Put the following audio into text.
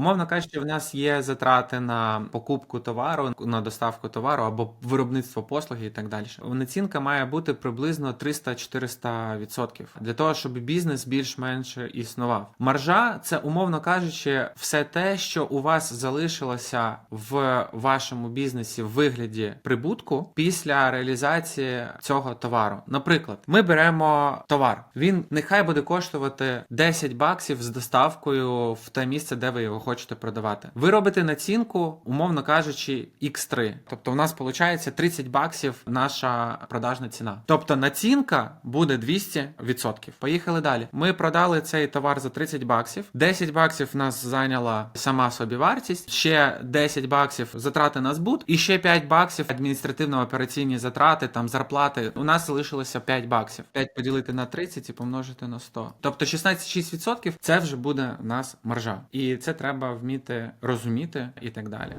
Умовно кажучи, в нас є затрати на покупку товару, на доставку товару або виробництво послуги і так далі. Націнка має бути приблизно 300-400% для того, щоб бізнес більш-менш існував. Маржа це умовно кажучи, все те, що у вас залишилося в вашому бізнесі в вигляді прибутку після реалізації цього товару. Наприклад, ми беремо товар. Він нехай буде коштувати 10 баксів з доставкою в те місце, де ви його хочете продавати. Ви робите націнку, умовно кажучи, X3. Тобто, у нас виходить 30 баксів наша продажна ціна. Тобто націнка буде 200%. Поїхали далі. Ми продали цей товар за 30 баксів. 10 баксів нас зайняла сама собі вартість, ще 10 баксів затрати на збут, і ще 5 баксів адміністративно-операційні затрати, там зарплати. У нас залишилося 5 баксів. 5 поділити на 30 і помножити на 100. Тобто 16,6% це вже буде в нас маржа. І це треба вміти розуміти і так далі.